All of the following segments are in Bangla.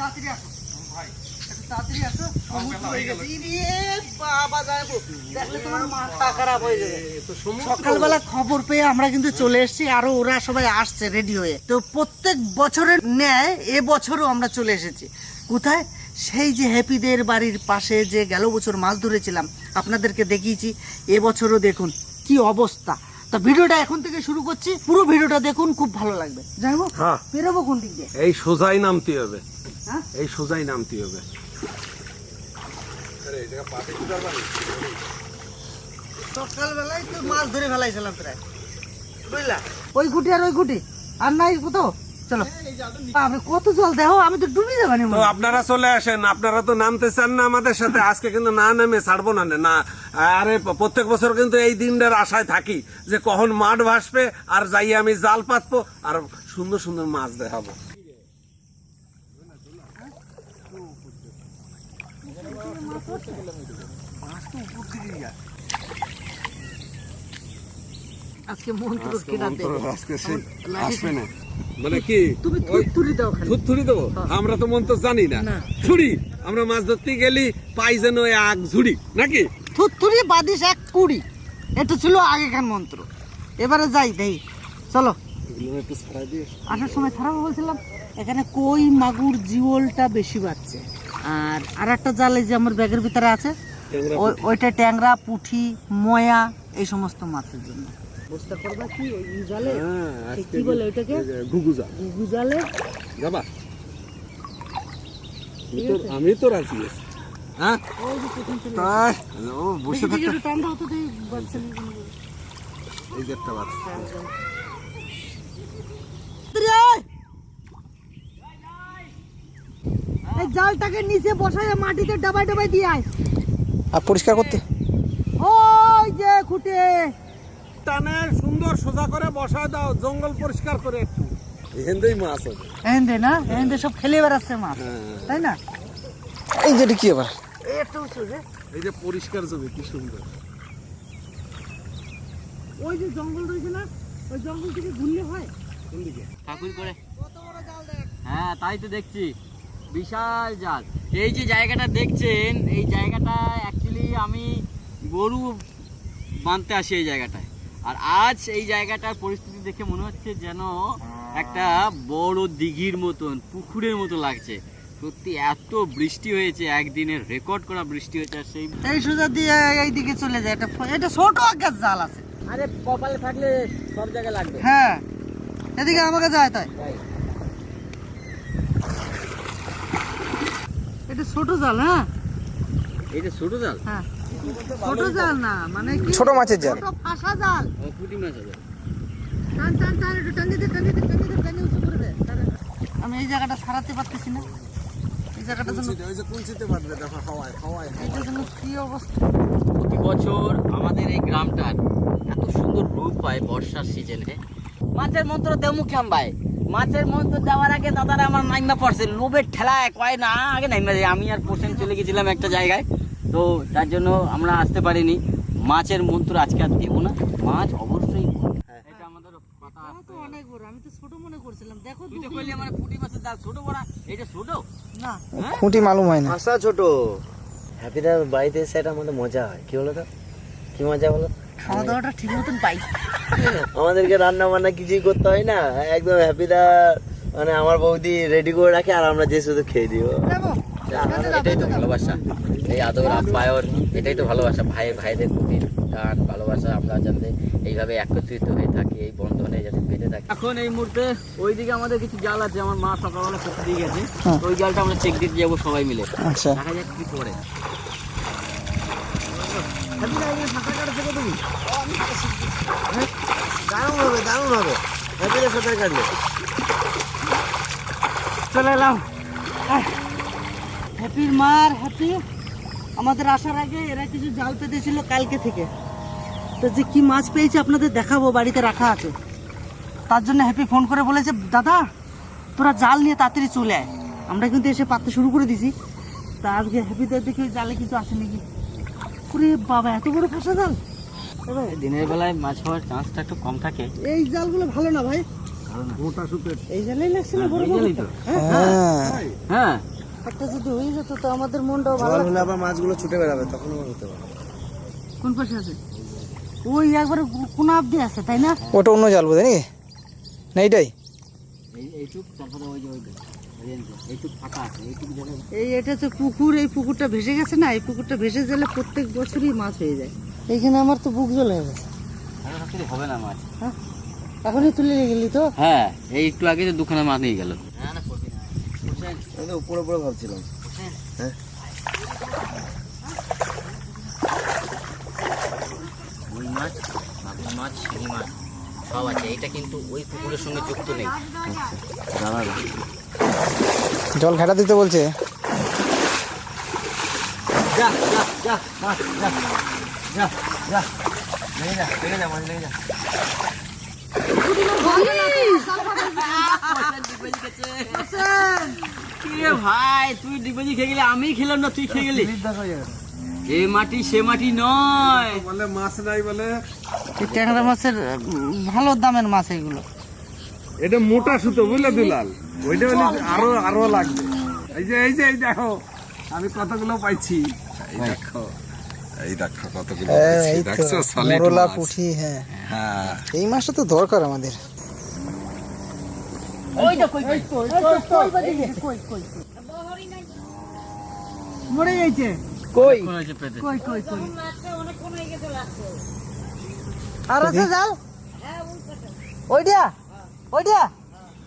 তাড়াতাড়ি আসো। একটু তাড়াতাড়ি আসো। সমুদ্র হয়ে গেছে। বাবা যাব দেখলে তোমার মাথা খারাপ হয়ে যাবে। সকালবেলা খবর পেয়ে আমরা কিন্তু চলে এসেছি। আরও ওরা সবাই আসছে রেডি হয়ে। তো প্রত্যেক বছরের ন্যায় এ বছরও আমরা চলে এসেছি। কোথায়? সেই যে হ্যাপিদের বাড়ির পাশে যে গেল বছর মাছ ধরেছিলাম আপনাদেরকে দেখিয়েছি। এবছরও দেখুন কি অবস্থা। তো ভিডিওটা এখন থেকে শুরু করছি। পুরো ভিডিওটা দেখুন খুব ভালো লাগবে। যাই হোক হ্যাঁ। বেরোবো কোন দিক দিয়ে? এই সোজাই নামতে হবে। হ্যাঁ? এই সোজাই নামতে হবে। সকালবেলায় তো মাছ ধরে ফেলাইছিলাম প্রায়। বুঝলা? ওই গুটি আর ওই গুটি। আর নাই কত? চলো। আপনি কত জল দেখো আমি তো ডুবে যাবানি তো আপনারা চলে আসেন আপনারা তো নামতে চান না আমাদের সাথে আজকে কিন্তু না নেমে ছাড়বো না না আরে প্রত্যেক বছর কিন্তু এই দিনটার আশায় থাকি যে কখন মাঠ ভাসবে আর যাই আমি জাল পাতবো আর সুন্দর সুন্দর মাছ দেখাবো। আজকে মন্ত্র কেনা দেবে আজকে সে আসবে না। মানে কি? তুমি তুরি দাও খালি। থুরি দেবো? আমরা তো মন তো জানি না। না। ছুরি আমরা মাছ ধরতে গেলি পাই যেন ওই আগ ঝুড়ি নাকি? থুরি বাদিস এক কুড়ি। এটা ছিল আগেকার মন্ত্র। এবারে যাই দেই। চলো। আসার সময় খারাপ বলছিলাম এখানে কই মাগুর জিওলটা বেশি বাড়ছে? আর আর একটা জাল এই যে আমার ব্যাগের ভিতরে আছে ওই- ওইটা ট্যাংরা পুঁঠি ময়া এই সমস্ত মাছের জন্য। বুঝতে পারবা কি ওই জালে? হ্যাঁ, কি বলে জালে। যাবা? আমি তো- আমি রাজি আছি হ্যাঁ? ও বসে থাকতে তো। এই যে একটা বাচ্চা। এই জালটাকে নিচে বসায় মাটিতে ডাবাই ডাবাই দিয়ে আয়। আর পরিষ্কার করতে। ওই যে খুঁটে। টানে সুন্দর সোজা করে বসায় দাও জঙ্গল পরিষ্কার করে একটু। এখানতেই মাছ হবে। এহেন্দে না? এহেন্দে সব খেলে বেড়াচ্ছে মাছ হ্যাঁ। তাই না? এই যেটা কি আবার? এই একটা উঁচু রে এই যে পরিষ্কার জমি কি সুন্দর। ওই যে জঙ্গল রয়েছে না ওই জঙ্গল থেকে ঘুরলে হয়। কোন দিকে ঠাকুর করে। কত বড় জাল দেখ। হ্যাঁ তাই তো দেখছি। বিশাল জাল। এই যে জায়গাটা দেখছেন এই জায়গাটা অ্যাকচুয়ালি আমি গরু বাঁধতে আসি এই জায়গাটায়। আর আজ এই জায়গাটার পরিস্থিতি দেখে মনে হচ্ছে যেন একটা বড় দিঘির মতন পুকুরের মতো লাগছে। সত্যি এত বৃষ্টি হয়েছে একদিনের রেকর্ড করা বৃষ্টি হয়েছে আর সেই এই সোজা দিয়ে এইদিকে চলে যায়। এটা এটা ছোট একটা জাল আছে। আরে কপালে থাকলে সব জায়গায় লাগবে। হ্যাঁ এদিকে আমাকে যায় তাই। এটা ছোট জাল হ্যাঁ? এটা ছোট জাল? হ্যাঁ। ছোট জাল না মানে কি? ছোট মাছের জাল। ছোট ফাঁসা জাল। পুঁটি মাছ আছে। টান টান টান একটু টানি দে টানি দে টানি দে টানি উঁচু করে দে আমি এই জায়গাটা সারাতে পারতেছি না। এই জায়গাটা যেন ওই যে কুঞ্চিতে বাঁধবে দেখো হাওয়ায় হাওয়ায় এটা যেন কি অবস্থা? প্রতি বছর আমাদের এই গ্রামটার এত সুন্দর রূপ পায় বর্ষার সিজনে মাছের মন্ত্র দেমু ভাই। মাছের মন্ত্র দেওয়ার আগে দাদারা আমার নাইমা পড়ছে। লোভের ঠেলায় কয় না আগে নাইমা যায়। আমি আর পোষণ চলে গেছিলাম একটা জায়গায়। তো তার জন্য আমরা আসতে পারিনি। মাছের মন্ত্র আজকে আর দেবো না। মাছ অবশ্যই এটা আমাদের কথা তো অনেক বড় আমি তো ছোট মনে করছিলাম। দেখো তুই কইলি আমার পুঁটি মাছের জাল ছোট বড়া এটা ছোট? না। খুঁটি মালুম হয় না। ভাষা ছোট। হ্যাপিদার বাড়িতে এসে এটা আমাদের মজা হয়। কি বলো তো কি মজা বলো? খাওয়া দাওয়াটা ঠিক মতন পাই। আমাদেরকে রান্না বান্না কিছুই করতে হয় না। একদম হ্যাপিদা মানে আমার বৌদি রেডি করে রাখে আর আমরা যে শুধু খেয়ে দিব। যাব এটাই তো ভালোবাসা। এই আদর আপ্যায়ন এটাই তো ভালোবাসা। ভাই ভাইদের প্রতি গান ভালোবাসা আমরা যাতে এইভাবে একত্রিত হয়ে থাকি এই বন্ধনে যাতে বেঁধে থাকি। এখন এই মুহূর্তে ওইদিকে আমাদের কিছু জাল আছে আমার মা সকালবেলা পুকুর দিয়ে গেছে। ওই জালটা আমরা চেক দিতে যাব সবাই মিলে। আচ্ছা। দেখা যাক কি করে। দারুণ হবে দারুণ হবে। সাঁতার কাটলে। চলে এলাম। হ্যাপির মার হ্যাপি। আমাদের আসার আগে এরা কিছু জাল পেতেছিল কালকে থেকে। তো যে কি মাছ পেয়েছে আপনাদের দেখাবো বাড়িতে রাখা আছে। তার জন্য হ্যাপি ফোন করে বলেছে দাদা তোরা জাল নিয়ে তাড়াতাড়ি চলে আয়। আমরা কিন্তু এসে পাততে শুরু করে দিছি। তা আজকে হ্যাপিদের দেখি ওই জালে কিছু আসে নাকি ওরে বাবা এত বড় ফাঁসা জাল। দিনের বেলায় মাছ হওয়ার চান্সটা একটু কম থাকে। এই জালগুলো ভালো না ভাই? সুপের এই জালেই লাগছে না বড় বড় হ্যাঁ। হ্যাঁ। জলটা যদি হয়ে যেত তো আমাদের মনটাও ভালো জল হলে আবার মাছগুলো ছুটে বেড়াবে তখন হতে পারে। কোন পাশে আছে? ওই একবারে কোন অব্দি আছে তাই না? ওটা অন্য জাল বোধ নাকি? না এইটাই? এই- এইটুক তারপরে ওই যে ওই এটা হচ্ছে পুকুর এই পুকুরটা ভেসে গেছে না এই পুকুরটা ভেসে গেলে প্রত্যেক বছরই মাছ হয়ে যায়। এইখানে আমার তো বুক জল হয়ে গেছে হবে না মাছ? হ্যাঁ? এখনই তুলে নিয়ে গেলি তো? হ্যাঁ এই একটু আগে যে দুখানা মাছ নিয়ে গেল। আমি উপরে উপরে ভাবছিলাম। ওই মাছ মাগুর মাছ শিঙি মাছ সব আছে। এটা কিন্তু ওই পুকুরের সঙ্গে যুক্ত নেই। জল ঘাটা দিতে বলছে। যা যা যা মাছ যা যা যা। যা যা যা। কিরে ভাই তুই ডিপোজি খেয়ে গেলি আমি খেলাম না তুই খেয়ে গেলি? এ মাটি সে মাটি নয়। বলে মাছ নাই বলে। ট্যাংরা মাছের ভালো দামের মাছ এগুলো। এটা মোটা সুতো বুঝলে দুলাল? ওইটা বলে আরও আরও লাগবে। এই যে এই যে এই দেখো আমি কতগুলো পাইছি। এই দেখো। এই দেখো কতগুলো হ্যাঁ, এই দেখছ? সলিড মোরলা মাছ। পুঁঠি হ্যাঁ। হ্যাঁ। এই মাছটা তো দরকার আমাদের। মরে গেছে। কই? কোন হয়েছে পেতে কই কই কই? আর আছে জাল? ওইটা ওইটা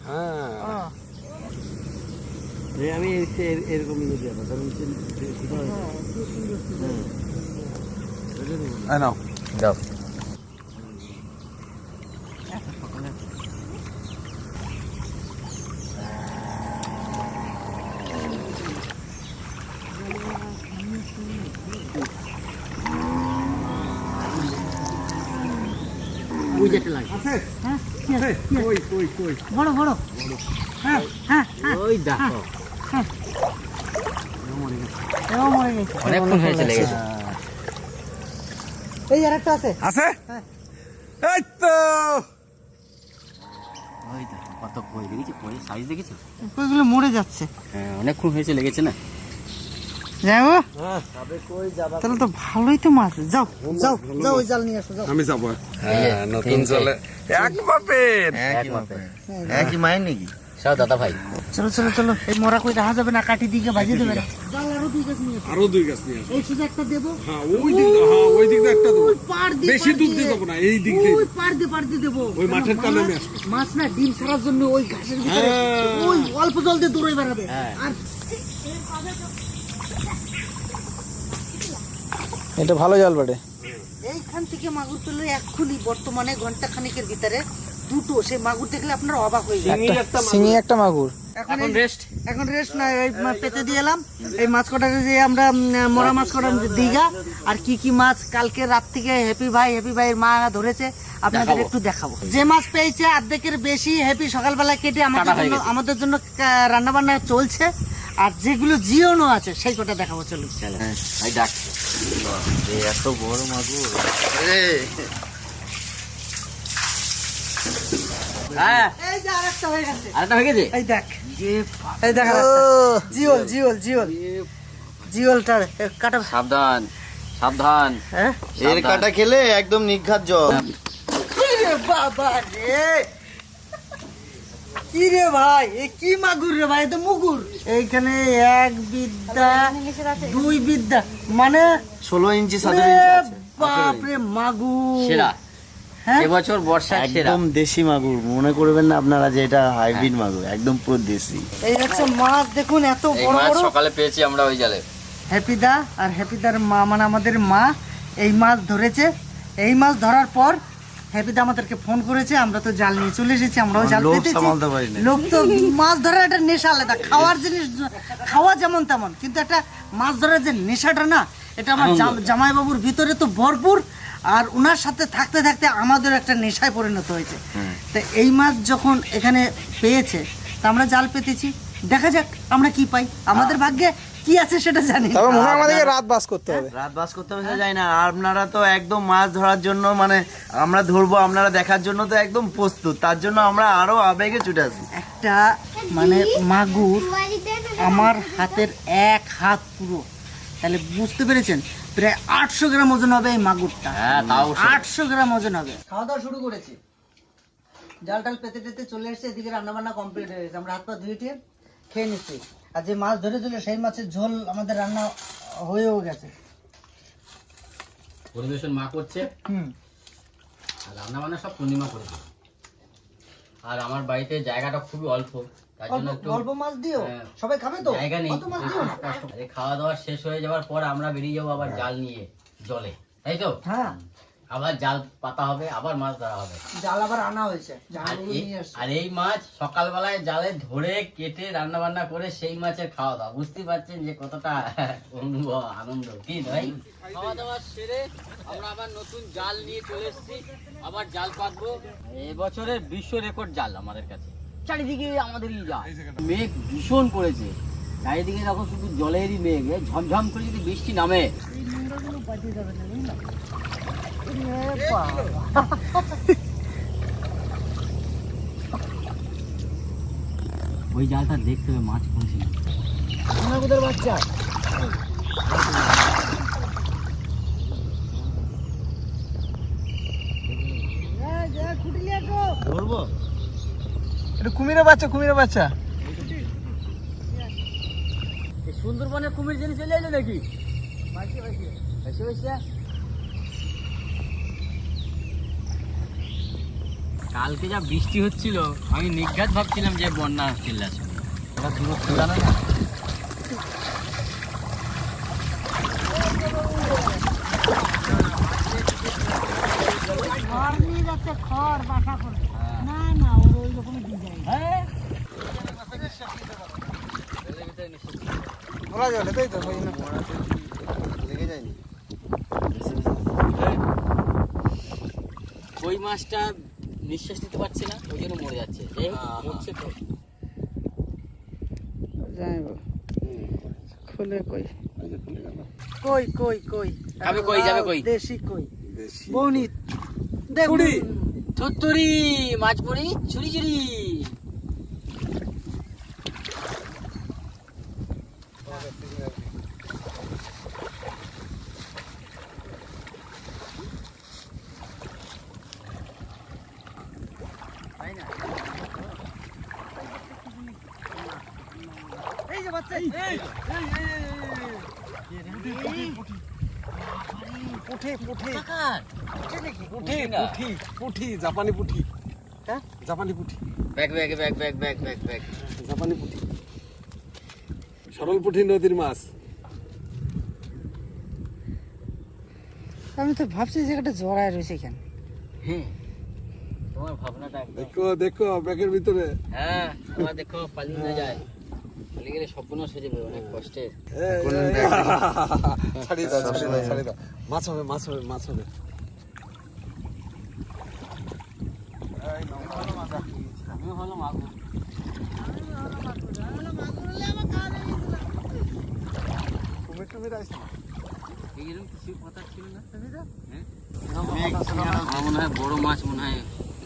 হ্যাঁ। আমি এরকম ইয়ে দিয়ে কারণ নাও দাও হ্যাঁ বড় বড় হ্যাঁ হ্যাঁ হ্যাঁ ওই দেখো। মরে অনেকক্ষণ হয়েছে লেগেছে। এই আর একটা আছে। আছে? হ্যাঁ। এই তো। কত কই দেখেছি? কই? সাইজ দেখেছ? ওইগুলো মরে যাচ্ছে। হ্যাঁ অনেকক্ষণ হয়েছে লেগেছে না? যাব কই যাবা? তাহলে তো ভালোই তো মাছ। যাও যাও যাও ওই জাল নিয়ে আসো যাও। আমি যাব। হ্যাঁ নতুন জলে। এক বাপের। একই মাপে একই মায়ের নাকি? সব দাদা ভাই চলো চলো চলো এই মরা কই রাখা যাবে না কাটি দিকে বাজিয়ে দেবে। না আরও দুই গাছ নিয়ে আরও দুই গাছ নিয়ে এই শুধু একটা দেবো? হ্যাঁ ওই দিক হ্যাঁ ওই দিক একটা দেবো। ওই পার দিয়ে বেশি দূর দিয়ে। দেবো না এই দিক দিয়ে। ওই পার দিয়ে পার দিয়ে দেবো। ওই মাঠের কানে আমি মাছ না ডিম ছাড়ার জন্য ওই ঘাসের ভিতরে হ্যাঁ। ওই অল্প জল দিয়ে দৌড়ে বেড়াবে। আর এটা ভালো জাল বাটে। এইখান থেকে মাগুর তুলে এক্ষুনি বর্তমানে ঘণ্টা খানিকের ভিতরে দুটো। সেই মাগুর দেখলে আপনার অবাক হয়ে যাবে একটা মাগুর। এখন রেস্ট এখন রেস্ট না এই পেতে দিয়ে এলাম। এই মাছ কটাকে যে আমরা মরা মাছ কটা দীঘা। আর কি কি মাছ কালকে রাত থেকে হ্যাপি ভাই হ্যাপি ভাইয়ের মা ধরেছে আপনাদের একটু দেখাবো। যে মাছ পেয়েছে অর্ধেকের বেশি হ্যাপি সকালবেলা কেটে আমাদের জন্য আমাদের জন্য রান্না বান্না চলছে। আর যেগুলো জিওনো আছে সেই কটা দেখাবো চলুন। ভাই ডাকছে। এত বড় মাগুর। হ্যাঁ। এই যে আরেকটা হয়ে গেছে। আরেকটা হয়ে গেছে? এই দেখ। এই দেখ জিওল জিওল জিওল। জিওলটার কাটা। সাবধান সাবধান। হ্যাঁ? এর কাটা খেলে একদম নিঘাত জল কি রে বাবা রে। কি রে ভাই এ কি মাগুর রে ভাই এ তো মুগুর। এইখানে এক বিদ্যা দুই বিদ্যা মানে ষোলো ইঞ্চি। বাপরে মাগুর। সেরা। এবছর বর্ষার সেরা। একদম দেশি মাগুর। মনে করবেন না আপনারা যে এটা হাইব্রিড মাগুর একদম পুরো দেশি। এই হচ্ছে মাছ দেখুন এত বড় বড়। সকালে পেয়েছি আমরা ওই জালে। হ্যাপিদা আর হ্যাপিদার মা মানে আমাদের মা এই মাছ ধরেছে। এই মাছ ধরার পর হ্যাপিদা আমাদেরকে ফোন করেছে আমরা তো জাল নিয়ে চলে এসেছি আমরাও জাল পেতেছি। লোক তো মাছ ধরার একটা নেশা আলাদা খাওয়ার জিনিস খাওয়া যেমন তেমন কিন্তু একটা মাছ ধরার যে নেশাটা না এটা আমার জাম- জামাইবাবুর ভিতরে তো ভরপুর আর ওনার সাথে থাকতে থাকতে আমাদের একটা নেশায় পরিণত হয়েছে। তো এই মাছ যখন এখানে পেয়েছে তা আমরা জাল পেতেছি। দেখা যাক আমরা কি পাই। আমাদের ভাগ্যে কি আছে সেটা জানি। তবে মনে হয় আমাদেরকে রাত বাস করতে হবে। রাত বাস করতে হবে সেটা যায় না। আপনারা তো একদম মাছ ধরার জন্য মানে আমরা ধরবো আপনারা দেখার জন্য তো একদম প্রস্তুত। তার জন্য আমরা আরও আবেগে ছুটে আসি। একটা মানে মাগুর আমার হাতের এক হাত পুরো। তাহলে বুঝতে পেরেছেন? প্রায় আটশো গ্রাম ওজন হবে এই মাগুরটা। হ্যাঁ আটশো গ্রাম ওজন হবে। খাওয়া দাওয়া শুরু করেছি। জাল টাল পেতে পেতে চলে এসেছে এদিকে রান্না বান্না কমপ্লিট হয়ে গেছে। আমরা হাত পা ধুয়ে টুয়ে খেয়ে নিচ্ছি। আর যে মাছ ধরেছিল সেই মাছের ঝোল আমাদের রান্না হয়েও গেছে। পরিবেশন মা করছে। হুম। আর রান্না বান্না সব পূর্ণিমা করেছে। আর আমার বাড়িতে জায়গাটা খুবই অল্প। অল্প মাছ দিও। হ্যাঁ। সবাই খাবে তো? জায়গা নেই। মাছ দিও না। খাওয়া দাওয়া শেষ হয়ে যাওয়ার পর আমরা বেরিয়ে যাব আবার জাল নিয়ে জলে। তাই তো? হ্যাঁ। আবার জাল পাতা হবে আবার মাছ ধরা হবে। জাল আবার আনা হয়েছে। আর এই- নিয়ে আসছে। আর এই মাছ সকালবেলায় জালে ধরে কেটে রান্না বান্না করে সেই মাছের খাওয়া দাওয়া। বুঝতেই পারছেন যে কতটা অনুভব আনন্দ। কি ভাই? খাওয়া দাওয়া সেরে আমরা আবার নতুন জাল নিয়ে চলে এসেছি। আবার জাল পাতবো এবছরের বিশ্ব রেকর্ড জাল আমাদের কাছে। চারিদিকে আমাদের মেঘ ভীষণ পড়েছে চারিদিকে দেখো শুধু জলেরই মেঘ ঝমঝম করে যদি বৃষ্টি নামে। ওই জালটা দেখতে হবে মাছ পড়েছে বাচ্চা ধরবো এটা কুমিরের বাচ্চা কুমিরের বাচ্চা। এই সুন্দরবনের কুমির জিনিস চলে এলো নাকি? কালকে যা বৃষ্টি হচ্ছিল আমি নিঘাত ভাবছিলাম যে বন্যা চলে আসবে। ওরা দূরত্ব জানা না। খড় নিয়ে যাচ্ছে খড় বাসা করে। না না ওর ওই রকম বলা যাবে তাই তো ওই জন্য। ওই মাছটা নিঃশ্বাস নিতে পারছে না? ওই জন্য মরে যাচ্ছে। মরছে তো। যাইবো খুলে কই। কই কই কই? যাবে কই, যাবে কই? দেশি কই? বনি। দেখুন থুত্তুরি মাছ পড়ি ছুরি ছুরি। পুঠে পুঠে কাকার পুঠে নাকি পুঠি পুঠি পুঠি জাপানি পুঠি হ্যাঁ? জাপানি পুঠি bag bag bag bag bag bag bag জাপানি পুঠি সরল পুঠি নদীর মাছ আমি তো ভাবছি যে একটা জড়ায় রয়েছে এখানে হ্যাঁ তোমার ভাবনাটা দেখো দেখো ব্যাগের ভিতরে হ্যাঁ তোমার দেখো পালিয়ে যায় মাছ হবে মাছ হবে মাছ হবে। হ্যাঁ? মনে হয় বড় মাছ মনে হয়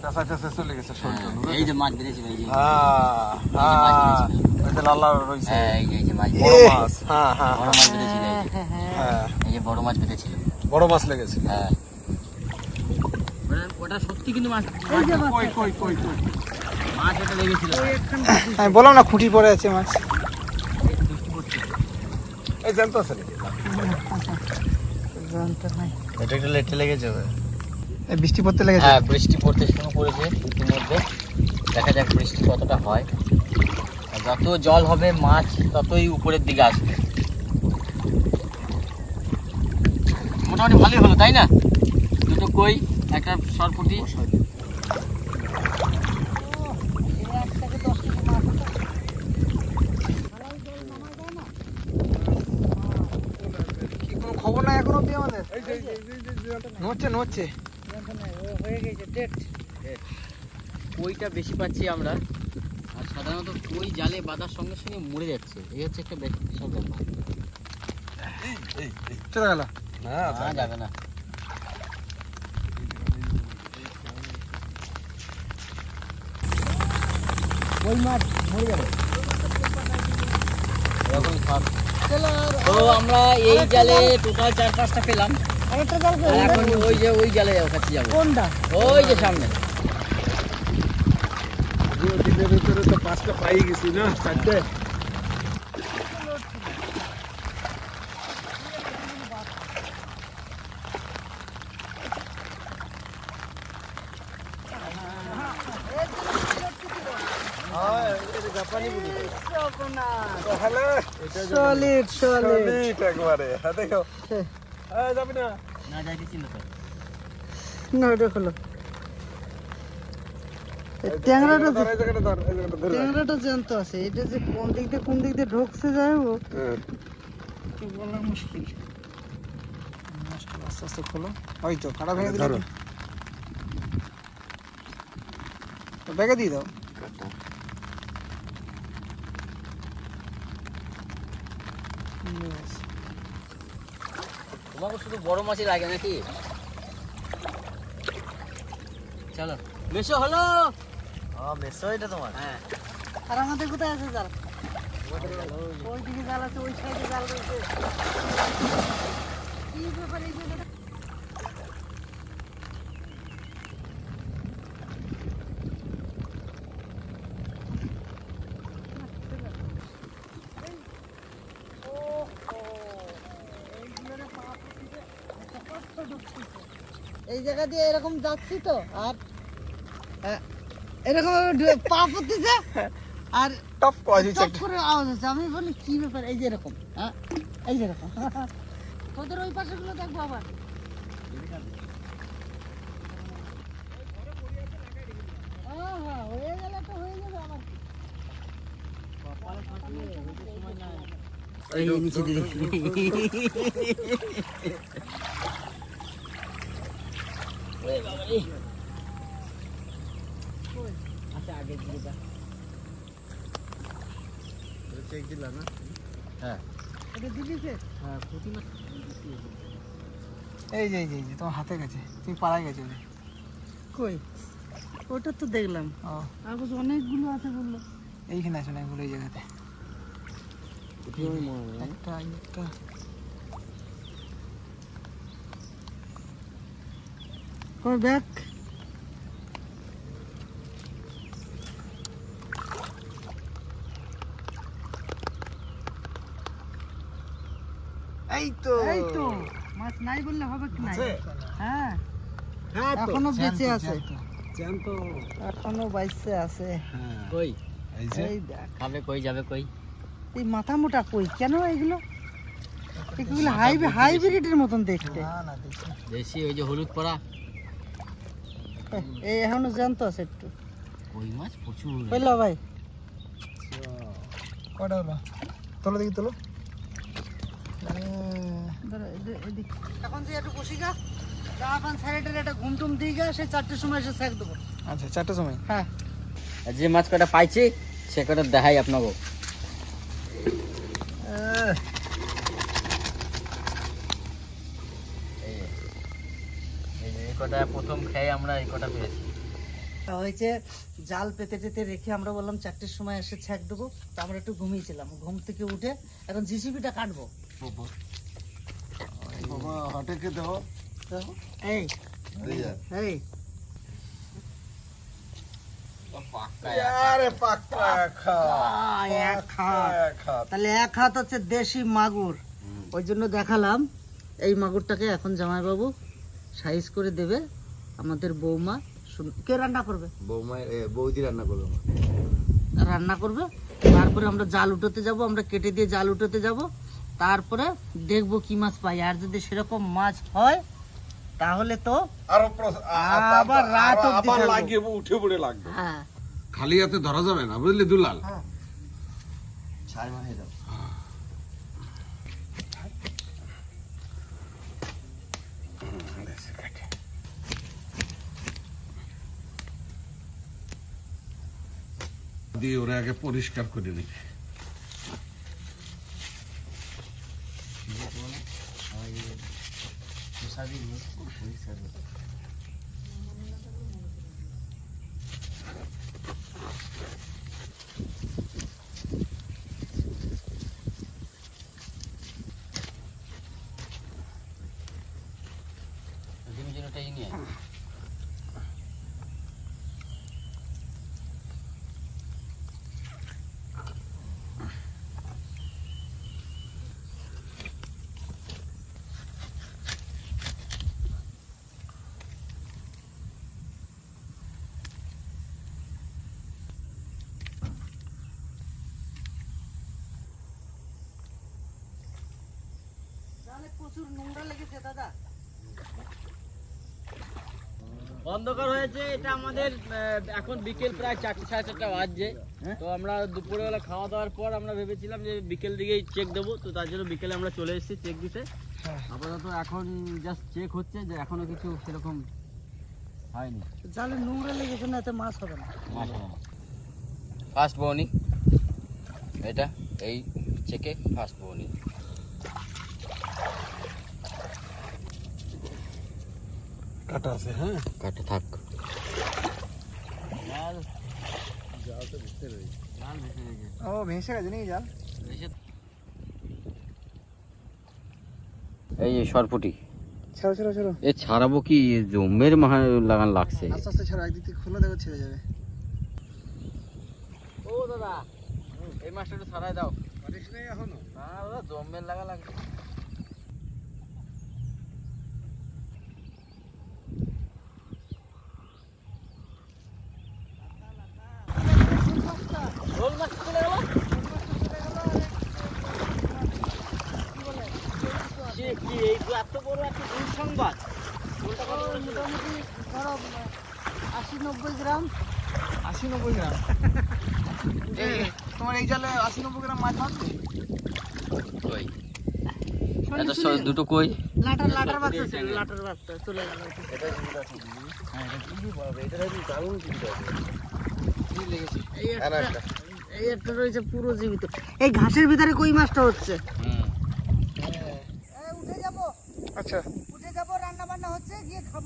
কাঁচা কাঁচা চলে গেছে হ্যাঁ, এই যে মাছ বেড়েছিল এই যে ওই যে লাল লাল রয়েছে। হ্যাঁ এই যে মাছ বড় মাছ হ্যাঁ হ্যাঁ বড় মাছ বেড়েছিল হ্যাঁ এই যে বড় মাছ বেড়েছিল বড় মাছ লেগেছে। হ্যাঁ। ওটা- ওটা সত্যি কিন্তু মাছ কই কই কই কই মাছ ওটা লেগেছিল আমি বললাম না খুঁটি পড়ে আছে মাছ। এই জানতো আছে? জানতে নাই। এটা একটু লেটে লেগেছে এই বৃষ্টি পড়তে লেগেছে? হ্যাঁ বৃষ্টি পড়তে শুরু করেছে ইতিমধ্যে। দেখা যাক বৃষ্টি কতটা হয়। যত জল হবে মাছ ততই উপরের দিকে আসবে। মোটামুটি ভালোই হলো তাই না? দুটো কই একটা সরপুটি। খবর নাই এখন অব্দি আমাদের? নড়ছে নড়ছে। হয়ে গেছে ডেট কইটা বেশি পাচ্ছি আমরা? আর সাধারণত কই জালে বাঁধার সঙ্গে সঙ্গে মরে যাচ্ছে? এই হচ্ছে একটা বেশ- বিশাল ব্যাপার চলে গেল। না যাবে না। ওই মাছ মরে যাবে তো আমরা এই জালে টোটাল চার পাঁচটা পেলাম। আরেকটা জাল আর এখন ওই যে ওই জালে কাছে যাব কোনটা? ওই যে সামনে। দিনের ভিতরে তো পাঁচটা পাই গেছি না চারটে। সলিড। সলিড একবারে হ্যাঁ দেখো। যাবি না? না যাইতে তো না ওটা খোলো। ট্যাংরাটা। ট্যাংরাটা জ্যান্ত আছে। এটা যে কোন দিক দিয়ে কোন দিক দিয়ে ঢুকছে যাইবো হ্যাঁ। তো বলা মুশকিল। মুশকিল, আস্তে আস্তে খোলো। ওই তো কাটা ভেঙে দিলে ব্যাগে দিয়ে দাও। শুধু বড় মাছই লাগে নাকি? চলো। মেশো হলো। মেসো এটা তোমার? হ্যাঁ। আর আমাদের কোথায় আছে জাল? ওই দিকে জাল আছে ওই সাইডে জাল রয়েছে। কি ব্যাপার এই জায়গাটা দিয়ে এরকম যাচ্ছি তো আর এরকম পা পড়তেছে আর টপ করে টপ করে আওয়াজ হচ্ছে। আমি বলি কি ব্যাপার? এই যে এরকম হ্যাঁ? এই যে এরকম। তোদের ওই পাশে গুলো দেখব আবার। ওই নিচে দিদি আচ্ছা আগে দিদিটা এটা দিদিছে? হ্যাঁ প্রতি মাছ এই যে এই যে এই যে তোমার হাতে গেছে তুমি পাড়ায় গেছো কই ওটা তো দেখলাম ও আর বলছে অনেকগুলো আছে বলল এইখানে আছে না এই জায়গাতে একটা একটা কই ব্যাগ এই তো এই তো মাছ নাই বললে হবে কি নাই? হ্যাঁ। হ্যাঁ এখনও বেঁচে আছে। এখনও বাইসে আছে। হ্যাঁ, কই? এই দেখ। খাবে কই যাবে কই? এই মাথা মোটা কই? কেন এগুলো? এগুলো হাইব্রিড হাইব্রিডের মতন দেখতে। না না দেখি। দেশি ওই যে হলুদ পড়া এই এখনও জ্যান্ত আছে একটু। কই মাছ? প্রচুর। বুঝলো ভাই? কটা হলো? তোলো দেখি তোলো। এখন যে একটু বসি গা একটা ঘুম টুম গা সেই চারটের সময় এসে স্যাক দেবো। আচ্ছা চারটার সময়? হ্যাঁ। আর যে মাছ কটা পাইছি সে কটা দেখাই আপনাকে এই যে, এই যে এই কটা প্রথম খেয়ে আমরা এই কটা পেয়েছি। হয়েছে জাল পেতে টেতে রেখে আমরা বললাম চারটের সময় এসে ছ্যাক দেবো। তো আমরা একটু ঘুমিয়েছিলাম। ঘুম থেকে উঠে এখন জিসিবিটা কাটবো। বাবা, হাটে। এই এই। তাহলে এক হাত হচ্ছে দেশি মাগুর। ওই জন্য দেখালাম। এই মাগুরটাকে এখন জামাইবাবু সাইজ করে দেবে আমাদের বৌমা। শুন- কে রান্না করবে? এ, বৌদি রান্না করবে রান্না করবে। তারপরে আমরা জাল উঠোতে যাব আমরা কেটে দিয়ে জাল উঠোতে যাব। তারপরে দেখব কি মাছ পাই। আর যদি সেরকম মাছ হয় তাহলে তো আরও আবার রাত আবার- লাগিয়ে উঠে পড়ে লাগবে। হ্যাঁ। খালি হাতে ধরা যাবে না বুঝলি দুলাল? ছাড় মারিয়ে দাও দিয়ে ওরা আগে পরিষ্কার করে নিবে প্রচুর নোংরা লেগেছে দাদা। অন্ধকার হয়েছে এটা আমাদের এখন বিকেল প্রায় চারটে সাড়ে চারটা বাজছে। তো আমরা দুপুরবেলা খাওয়া দাওয়ার পর আমরা ভেবেছিলাম যে বিকেল দিকেই চেক দেবো তো তার জন্য বিকেলে আমরা চলে এসেছি চেক দিতে। আপাতত এখন জাস্ট চেক হচ্ছে যে এখনও কিছু সেরকম হয়নি। জালে নোংরা লেগেছে না এতে মাছ হবে না। ফার্স্ট বৌনি এটা এই চেকে ফার্স্ট বৌনি কাটা আছে হ্যাঁ? কাটা থাক। ও ভেসে গেছে নাকি জাল? এই যে সরপুটি। ছাড়ো ছাড়ো ছাড়ো। এ ছাড়াবো কি? জমের মাহা লাগান লাগছে। আস্তে আস্তে ছাড়ো একদিক থেকে খোলা দেখো ছেড়ে যাবে। ও দাদা এই মাছটা একটু ছাড়াই দাও। পারিস নাই এখনও? না দাদা জমের লাগা লাগছে রোল মাছ চলে গেল সে কি এই এত বড় একটা দুঃসংবাদ কোনটা কত বড় ছিল? মোটামুটি ধরো আশি নব্বই গ্রাম আশি নব্বই গ্রাম এই, তোমার এই জালে আশি নব্বই গ্রাম মাছ মারবে কই? এত সব দুটো কই? লাটার লাটার বাচ্চা লাটার বাচ্চা চলে গেল। এই একটা। এই একটা রয়েছে পুরো জীবিত। এই ঘাসের ভিতরে কই মাছটা হচ্ছে হুম উঠে যাব আচ্ছা উঠে যাব রান্না বান্না হচ্ছে গিয়ে খাব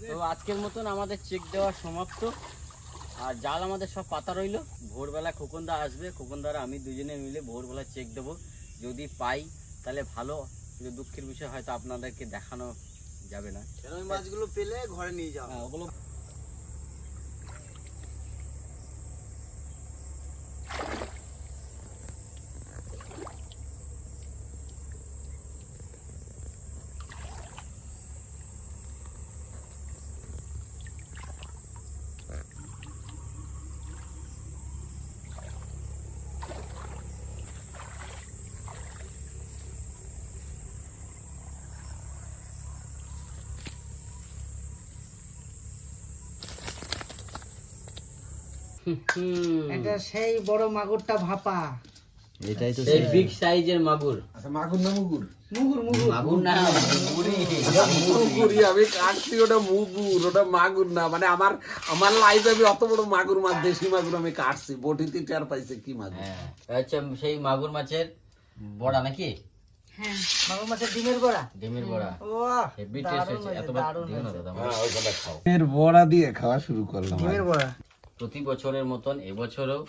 তো আজকের মতন আমাদের চেক দেওয়া সমাপ্ত। আর জাল আমাদের সব পাতা রইল। ভোরবেলা খোকনদা আসবে। খোকনদার আমি দুজনে মিলে ভোরবেলা চেক দেব। যদি পাই তাহলে ভালো। দুঃখের বিষয় হয়তো আপনাদেরকে দেখানো যাবে না। মাছগুলো পেলে ঘরে নিয়ে যাওয়া হ্যাঁ, ওগুলো এটা সেই বড় মাগুরটা ভাপা। এটাই তো সেই বিগ সাইজের মাগুর। আচ্ছা মাগুর না মুগুর? মুগুর মুগুর। মাগুর না মুগুরি। মুগুরি আমি কাটছি ওটা মুগুর ওটা মাগুর না। মানে আমার আমার লাইফে আমি অত বড় মাগুর মাছ দেশি মাগুর আমি কাটছি। বটিতে টের পাইছে কি মাগুর? হ্যাঁ আচ্ছা সেই মাগুর মাছের বড়া নাকি? হ্যাঁ মাগুর মাছের ডিমের বড়া। ডিমের বড়া। হেভি টেস্ট হয়েছে। এত দিও দাদা এর বড়া। দিয়ে খাওয়া শুরু করলাম ডিমের বড়া? প্রতি বছরের মতন এবছরও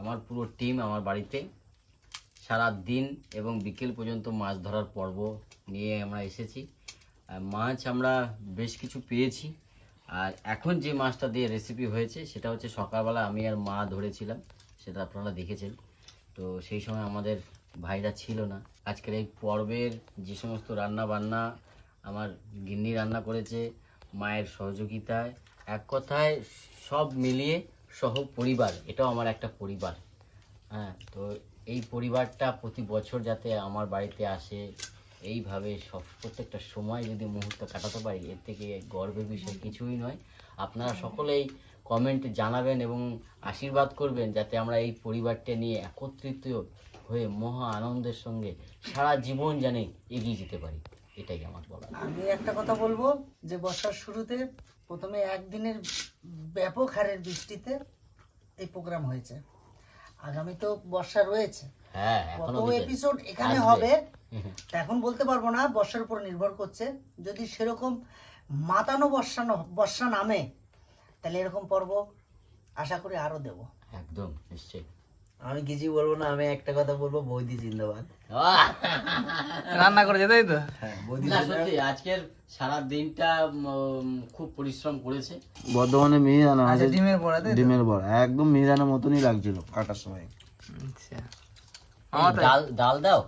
আমার পুরো টিম আমার বাড়িতে সারা দিন এবং বিকেল পর্যন্ত মাছ ধরার পর্ব নিয়ে আমরা এসেছি। মাছ আমরা বেশ কিছু পেয়েছি। আর এখন যে মাছটা দিয়ে রেসিপি হয়েছে সেটা হচ্ছে সকালবেলা আমি আর মা ধরেছিলাম, সেটা আপনারা দেখেছেন। তো সেই সময় আমাদের ভাইরা ছিল না। আজকের এই পর্বের যে সমস্ত রান্না বান্না আমার গিন্নি রান্না করেছে, মায়ের সহযোগিতায়, এক কথায় সব মিলিয়ে সহ পরিবার এটাও আমার একটা পরিবার। হ্যাঁ তো এই পরিবারটা প্রতি বছর যাতে আমার বাড়িতে আসে এইভাবে সব প্রত্যেকটা সময় যদি মুহূর্ত কাটাতে পারি এর থেকে গর্বের বিষয় কিছুই নয়। আপনারা সকলেই কমেন্টে জানাবেন এবং আশীর্বাদ করবেন যাতে আমরা এই পরিবারটা নিয়ে একত্রিত হয়ে মহা আনন্দের সঙ্গে সারা জীবন জানে এগিয়ে যেতে পারি। এটাই আমার বলা আমি একটা কথা বলব যে বর্ষার শুরুতে প্রথমে একদিনের ব্যাপক হারের বৃষ্টিতে এই প্রোগ্রাম হয়েছে। আগামী তো বর্ষা রয়েছে। হ্যাঁ কত এপিসোড এখানে হবে এখন বলতে পারব না বর্ষার উপর নির্ভর করছে। যদি সেরকম মাতানো বর্ষা ন- বর্ষা নামে তাহলে এরকম পর্ব আশা করি আরও দেব। একদম নিশ্চয়ই। আমি কিছুই বলব না আমি একটা কথা বলব বৌদি জিন্দাবাদ। রান্না করে যেতেই তো হ্যাঁ বৌদি না সত্যি আজকের সারা দিনটা খুব পরিশ্রম করেছে। বর্ধমানে মিহিদানা আচ্ছা ডিমের বড়া তাই ডিমের বড় একদম মিহিদানার মতনই লাগছিল কাটার সময়। আচ্ছা। ডাল ডাল দাও?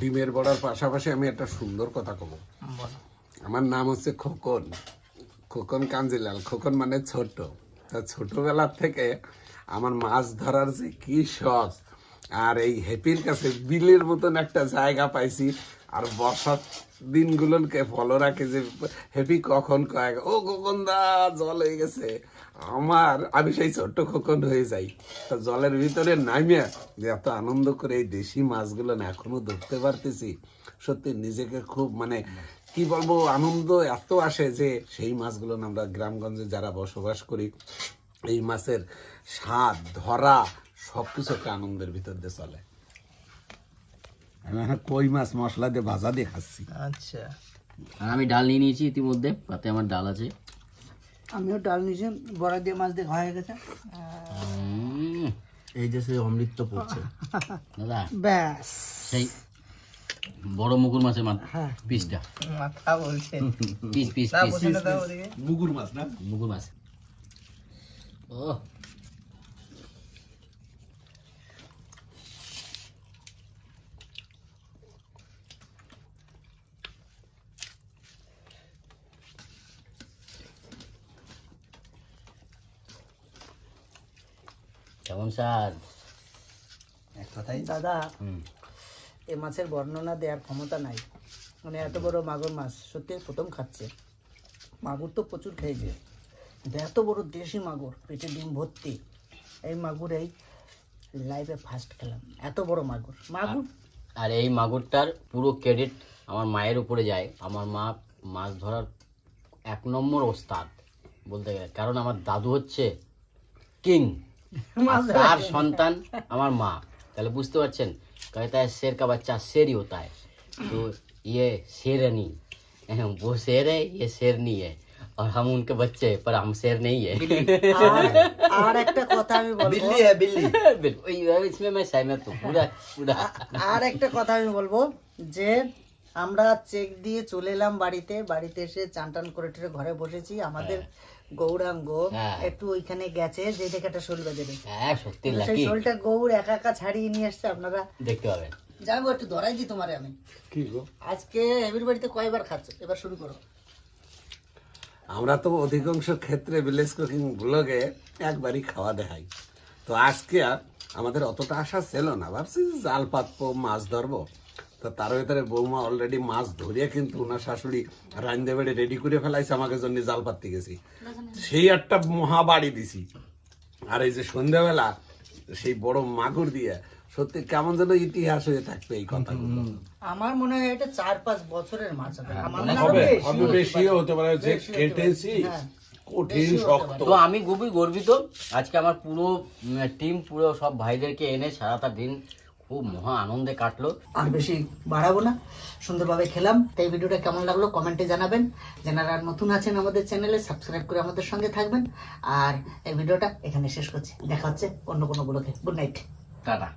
ডিমের বড়ার পাশাপাশি আমি একটা সুন্দর কথা কব। আমার নাম হচ্ছে খোকন। খোকন কাঞ্জিলাল। খোকন মানে ছোট। তা ছোটবেলার থেকে আমার মাছ ধরার যে কি শখ। আর এই হ্যাপির কাছে বিলের মতন একটা জায়গা পাইছি। আর বর্ষার দিনগুলোকে ফলো রাখে যে হ্যাপি কখন কয়, ও খোকন দা, জল হয়ে গেছে। আমার, আমি সেই ছোট্ট খোকন হয়ে যাই। তা জলের ভিতরে নামিয়া যে এত আনন্দ করে এই দেশি মাছগুলো না এখনও ধরতে পারতেছি, সত্যি নিজেকে খুব মানে কি বলব, আনন্দ এত আসে যে সেই মাছগুলো আমরা গ্রামগঞ্জে যারা বসবাস করি এই মাছের স্বাদ ধরা সবকিছু একটা আনন্দের ভিতর দিয়ে চলে। কই মাছ মশলা দিয়ে ভাজা দিয়ে খাচ্ছি। আচ্ছা। আর আমি ডাল নিয়ে নিয়েছি ইতিমধ্যে তাতে আমার ডাল আছে। আমিও ডাল নিয়েছি বড়া দিয়ে মাছ দিয়ে হয়ে গেছে। এই যে সেই অমৃত পড়ছে। দাদা ব্যাস। সেই বড় মুগুর মাছের মা হ্যাঁ। পিসটা। মাথা বলছে। Piece piece piece. মুগুর মাছ না? মুগুর মাছ। ও কেমন স্যার? এক কথাই দাদা এ মাছের বর্ণনা দেওয়ার ক্ষমতা নাই। মানে এত বড় মাগুর মাছ সত্যি প্রথম খাচ্ছে। মাগুর তো প্রচুর খেয়েছে। এত বড় দেশি মাগুর পেটে ডিম ভর্তি এই মাগুর এই লাইফে ফার্স্ট খেলাম এত বড় মাগুর মাগুর আর এই মাগুরটার পুরো ক্রেডিট আমার মায়ের উপরে যায় আমার মা মাছ ধরার এক নম্বর ওস্তাদ বলতে গেলে কারণ আমার দাদু হচ্ছে কিং তার সন্তান আমার মা তাহলে বুঝতে পারছেন कहता है शेर का बच्चा शेर ही होता है तो ये शेरनी वो शेर है ये शेरनी है और हम उनके बच्चे हैं, पर हम शेर नहीं है আর- আর একটা কথা আমি বলবো বিল্লি হ্যাঁ বিল্লি बिल्कुल ये- इसमें मैं सहमत हूँ पूरा पूरा আর একটা কথা আমি বলবো যে আমরা চেক দিয়ে চলে এলাম বাড়িতে বাড়িতে এসে চান টান করে টেরে ঘরে বসেছি আমাদের গৌরাঙ্গ হ্যাঁ। একটু ওইখানে গেছে যে দেখে একটা শোল বেঁধে রয়েছে হ্যাঁ সত্যি সেই লাকি শোলটা গৌর একা একা ছাড়িয়ে নিয়ে আসছে আপনারা দেখতে পাবেন যাবো একটু ধরাই দিই তোমারে আমি কি গো আজকে হেবির বাড়িতে কয়বার খাচ্ছ এবার শুরু করো আমরা তো অধিকাংশ ক্ষেত্রে ভিলেজ কুকিং ব্লগে একবারই খাওয়া দেখাই। তো আজকে আমাদের অতটা আশা ছিল না। ভাবছি জাল পাতবো, মাছ ধরবো। তো তার ভিতরে বৌমা অলরেডি মাছ ধরিয়ে কিন্তু ওনার শাশুড়ি রান্দে বেড়ে রেডি করে ফেলাইছে, আমাকে জন্য জাল পাততে গেছি। সেই একটা মহা বাড়ি দিছি। আর এই যে সন্ধ্যাবেলা সেই বড় মাগুর দিয়ে সত্যি কেমন যেন ইতিহাস হয়ে থাকবে এই কথাগুলো। আমার মনে হয় এটা চার পাঁচ বছরের মাছ হবে হয় হবে বেশি বেশিও হতে পারে যে। কেটেছি হ্যাঁ। কঠিন শক্ত। তো আমি খুবই গর্বিত আজকে আমার পুরো টিম পুরো সব ভাইদেরকে এনে সারাটা দিন খুব মহা আনন্দে কাটলো। আর বেশি বাড়াবো না সুন্দরভাবে খেলাম। তো এই ভিডিওটা কেমন লাগল কমেন্টে জানাবেন। যারা নতুন আছেন আমাদের চ্যানেলে সাবস্ক্রাইব করে আমাদের সঙ্গে থাকবেন। আর এই ভিডিওটা এখানে শেষ করছি। দেখা হচ্ছে অন্য কোনো গুলোকে গুড নাইট টাটা।